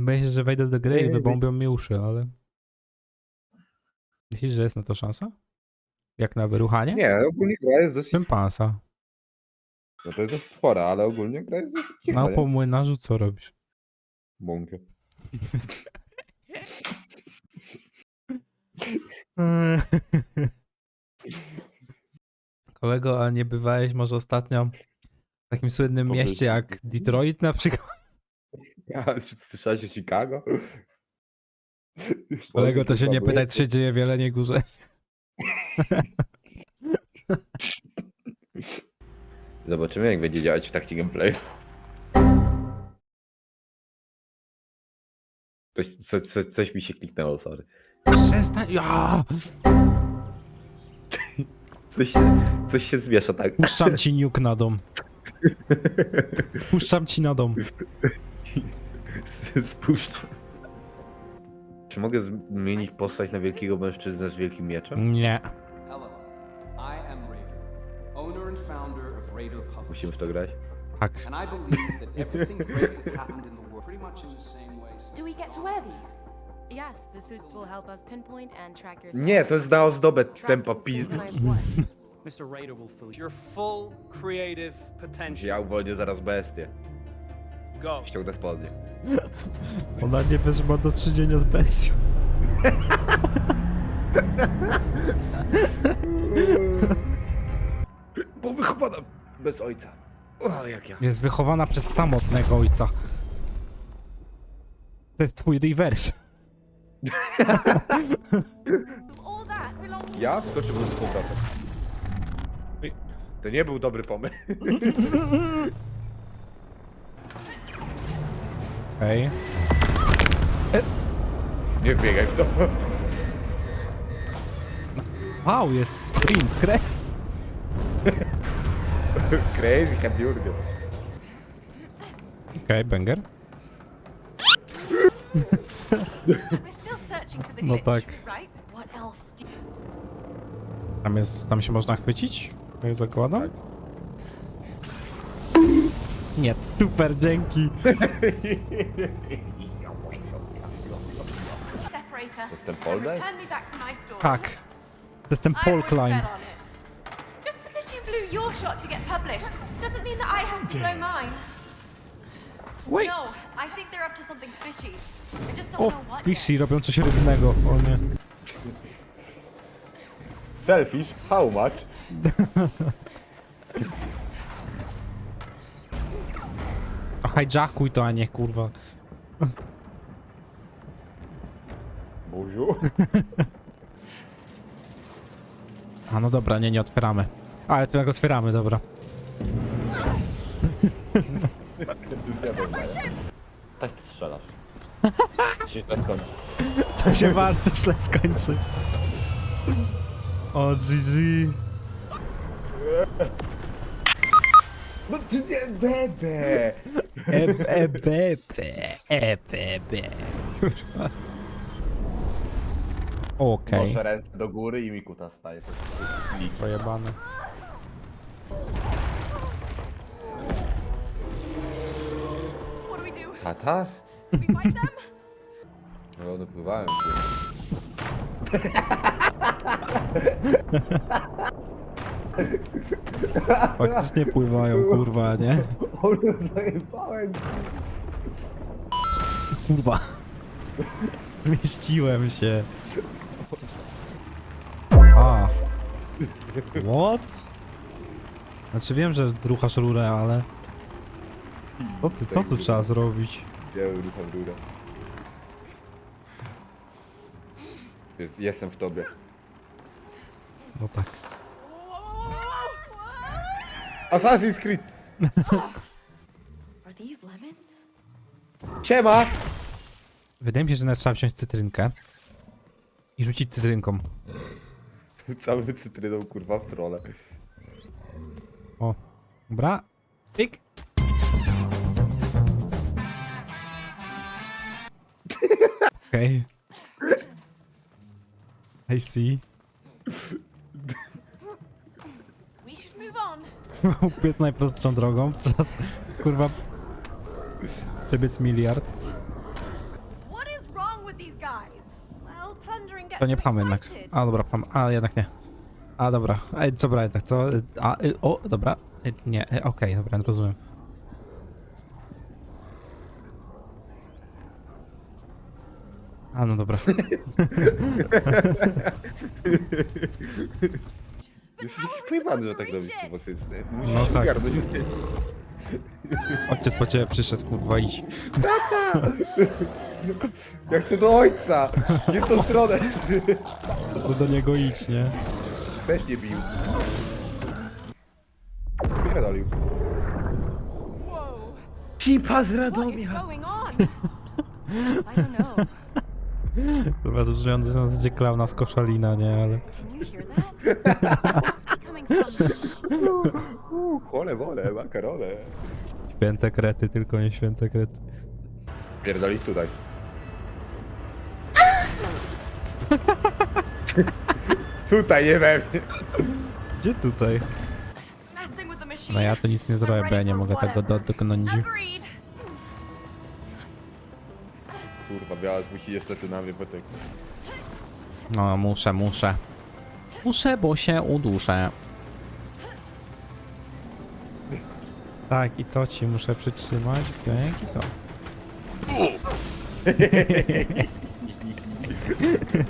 Myślę, że wejdę do gry i wybombią mi uszy, ale... Myślisz, że jest na to szansa? Jak na wyruchanie? Nie, ogólnie gra jest dosyć... Szympansa. No to jest dosyć spora, ale ogólnie gra jest dosyć cicha, Małpo nie? młynarzu, co robisz? Bąkę. Kolego, a nie bywałeś może ostatnio w takim słynnym Powiedz mieście mi. jak Detroit na przykład? Ja, słyszałeś o Chicago? Kolego, to się nie pytać, czy się dzieje wiele, nie górze. Zobaczymy, jak będzie działać w takcie gameplayu. Coś, co, co, coś mi się kliknęło, sorry. Przestań, ja! Coś się, coś się zmiesza tak. Puszczam ci niuk na dom. Puszczam ci na dom. Spuszczam. Czy mogę zmienić postać na wielkiego mężczyznę z wielkim mieczem? Nie. Musimy w to grać? Tak. Do we get to wear these? Yes, the suits will help us pinpoint and track your Nie, to jest na ozdobę tempa pizd. synchronize what? Mr. Raider will fill your full creative potential. Ja uwolnię zaraz bestię. Go. Ściągnę spodnie. Ona nie wie, że ma do czynienia z bestią. Bo wychowana bez ojca. O, jak ja. Jest wychowana przez samotnego ojca. To jest twój reverse. All that belongs Ja wskoczyłbym z powrotem. To nie był dobry pomysł. Okej. Nie wbiegaj w to. Wow, jest sprint, kre... Crazy hamburger. Okej, banger. We're still searching for the No glitch, tak. right? What else do Tam jest, tam się można chwycić? Jak zakładam? Tak. Me back to my story. Tak. To jest ten I Paul Klein. Just because you blew your shot to get published doesn't mean that I have to blow mine. Wait. No, I think they're up to something fishy. I just don't O, know what. Pixie robią coś rybnego. O nie. Selfish? How much? hijackuj to, a nie kurwa. Buziu? A no dobra, nie, nie otwieramy. Ale to jak otwieramy, dobra. Tak ty strzelasz. Się tak kończy. To się bardzo źle skończy. O, GG. No ty nie będę! E, e, e, be, be. Okej, Noszę ręce do góry i mi kuta staje. pojebane. What do we do? Tata? Do we fight them? No. Faktycznie pływają, kurwa, nie? Ale zajebałem. Kurwa. Mieściłem się. A. What? Znaczy wiem, że druchasz rurę, ale... Co ty, co tu trzeba zrobić? Ja rucham rurę. Jest, jestem w tobie. No tak. Assassin's Creed! Are these lemons? Siema! Wydaje mi się, że nawet trzeba wziąć cytrynkę i rzucić cytrynką. Cały cytryną kurwa w trole. O, dobra. Pik. Okej. I see. Mam biec najprostszą drogą. Trzeba, kurwa, przebiec miliard. To nie pchamy jednak. A dobra, pchamy. A jednak nie. A dobra. Ej, dobra, jednak co? A, y, o, dobra. Nie, y, okej, dobra, rozumiem. A no dobra. Już jakiś pojebany, że tak robisz, kurwa, faktycznie. Musisz No się tak. ogarnąć. Ojciec po ciebie przyszedł, kurwa, idź. Ja chcę do ojca! Nie w tą stronę! Co do niego idź, nie? Też nie bił. Pierdolił. Cipa z What is Radomia! going on? I don't know. Chyba zużywający na zasadzie klauna z koszalina, nie? Ale... Chole, wole, makarole. Święte krety, tylko nie święte krety. Pierdolić tutaj. tutaj, nie we mnie. Gdzie tutaj? No ja tu nic nie zrobię, bo ja nie mogę tego do, Kurwa, biała musi niestety na mnie potek. No, muszę, muszę. Muszę, bo się uduszę. Tak, i to ci muszę przytrzymać. Tak, i to.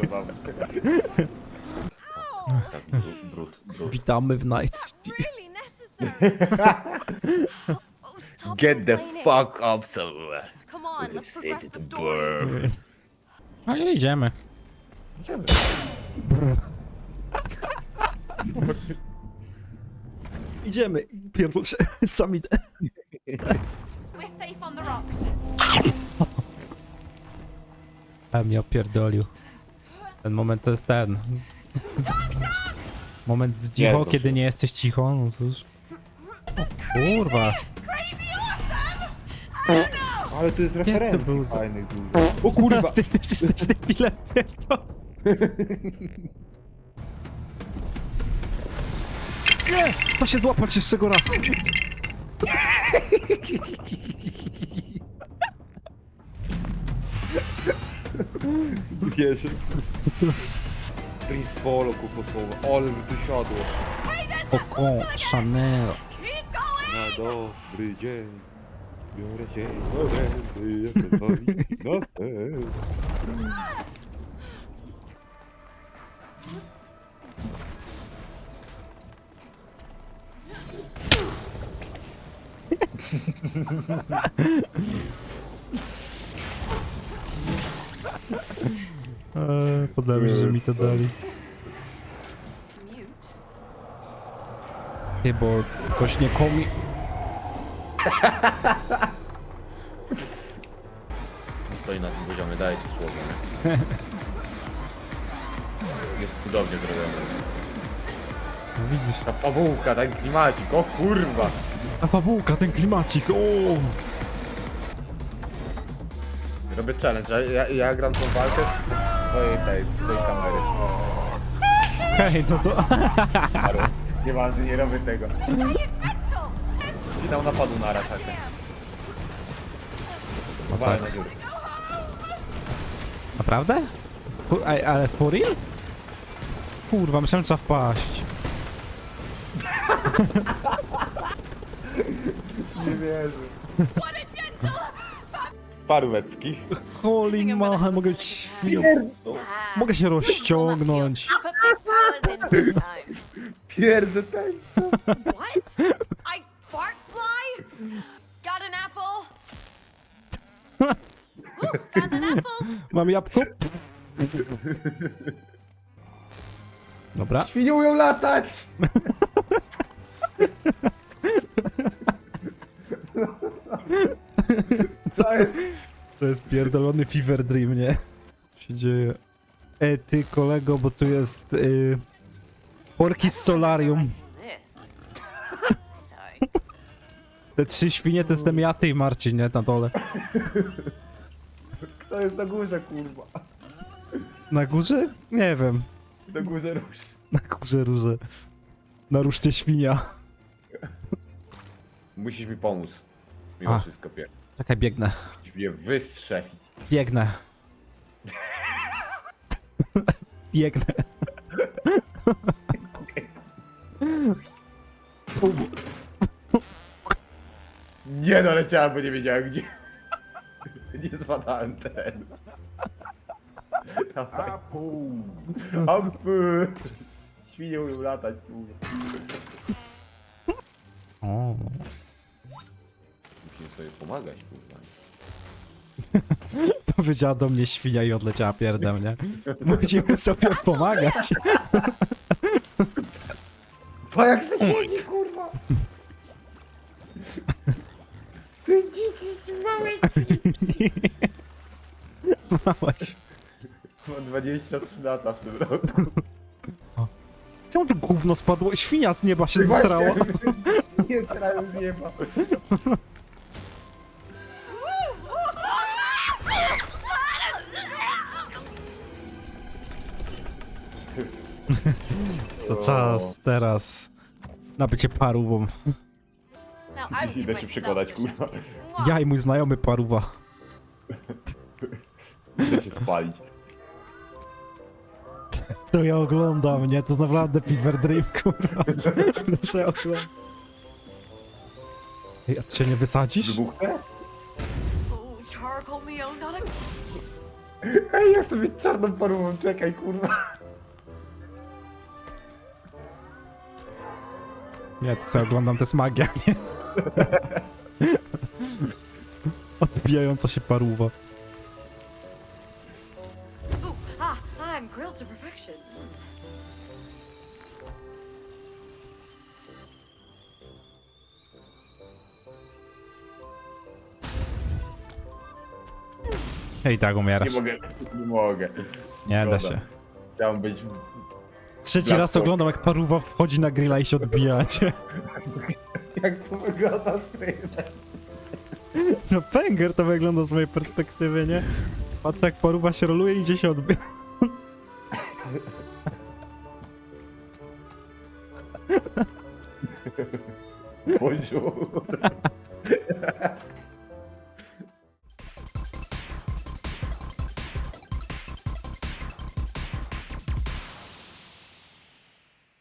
Zabawne. Brud, brud. Witamy w Night City. Really necessary. stop Get the fuck up somewhere. On, let's progress the to story. No i idziemy. Idziemy. Pierdol się. Sam idę. We're safe on the rocks. A mnie opierdolił. Ten moment to jest ten. Moment cicho, Jezus. kiedy nie jesteś cicho, no cóż. Kurwa. Crazy awesome! Ale to jest to referencja był za- fajnych dużo. O kurwa! Ty też jesteś debilem, pierdol. Nie! To się złapać jeszcze go raz. Wierzę. Prince Polo kuposłowo. Ale mi tu siadło. Oko, Chanel. Keep going! Na dobry dzień. Biorę cię do ręki, jak to. Eee, podoba mi się, że mi to dali. Mute. Nie, bo ktoś nie komi... Stoi na tym poziomie, daję ci słowo. nie? Jest cudownie zrobione. No widzisz. Ta fabułka, ten klimacik, o kurwa! A babułka, ten klimacik, o! Robię challenge, ja, ja, ja gram tą walkę z twojej tej, z twojej kamery. Hej, no to... Paru. Nieważne, nie robię tego. Finał napadu na Arasakę. Uważaj na górę. Naprawdę? Fu- Ej, ale for real? Kurwa, myślałem, że trzeba wpaść. Nie wierzę. A! Parwecki. Holy macha, mogę świnią... Mogę się rozciągnąć. Pierdzę ten. What? Mam jabłko. Dobra. Świnie umią latać! Co jest? To jest pierdolony fever dream, nie? Co się dzieje? E, ty kolego, bo tu jest... Y... Porki z solarium. Te trzy świnie to jestem ja, ty i Marcin, nie? Na dole. Kto jest na górze, kurwa? Na górze? Nie wiem. Na górze rusz. Na górze róże. Na ruszcie świnia. Musisz mi pomóc. Mimo A. wszystko, pier. Czekaj, biegnę. Musisz mnie wystrzelić. Biegnę. Biegnę. Nie no, leciałem, bo nie wiedziałem gdzie. Nie zbadałem ten. Dawaj. Apy. Świnie umieją latać. kurwa. O. Musimy sobie pomagać, kurwa. Powiedziała do mnie świnia i odleciała pierdem, nie? Musimy sobie pomagać. Pa jak se siedzi, kurwa! Ty dzieci małe! Małaś. Mam 23 lata w tym roku. Czemu tu gówno spadło? Świnia z nieba się wytrała. Nie strałem z nieba. To czas teraz na bycie parówą. Now Idę went, się przekonać, selfish. kurwa. Ja i mój znajomy paruwa. Idę się spalić. To ja oglądam, nie? To naprawdę Fever Dream, kurwa. To ja oglądam. Ej, a ty się nie wysadzisz? Wybuchnę? Oh, charcoal me, not a Ej, ja sobie czarną parową, czekaj, kurwa. Nie, to co ja oglądam, to jest magia, nie? Odbijająca się paruwa. Ah, I'm grilled to perfection. Ej, tak umierasz. Nie mogę, nie mogę. Nie da się. Chciałem być... Trzeci raz oglądam, jak paruwa wchodzi na grilla i się odbija, nie? Jak to wygląda z tej... No pęger to wygląda z mojej perspektywy, nie? Patrz jak paruwa się roluje i idzie się odbija. Bonjour.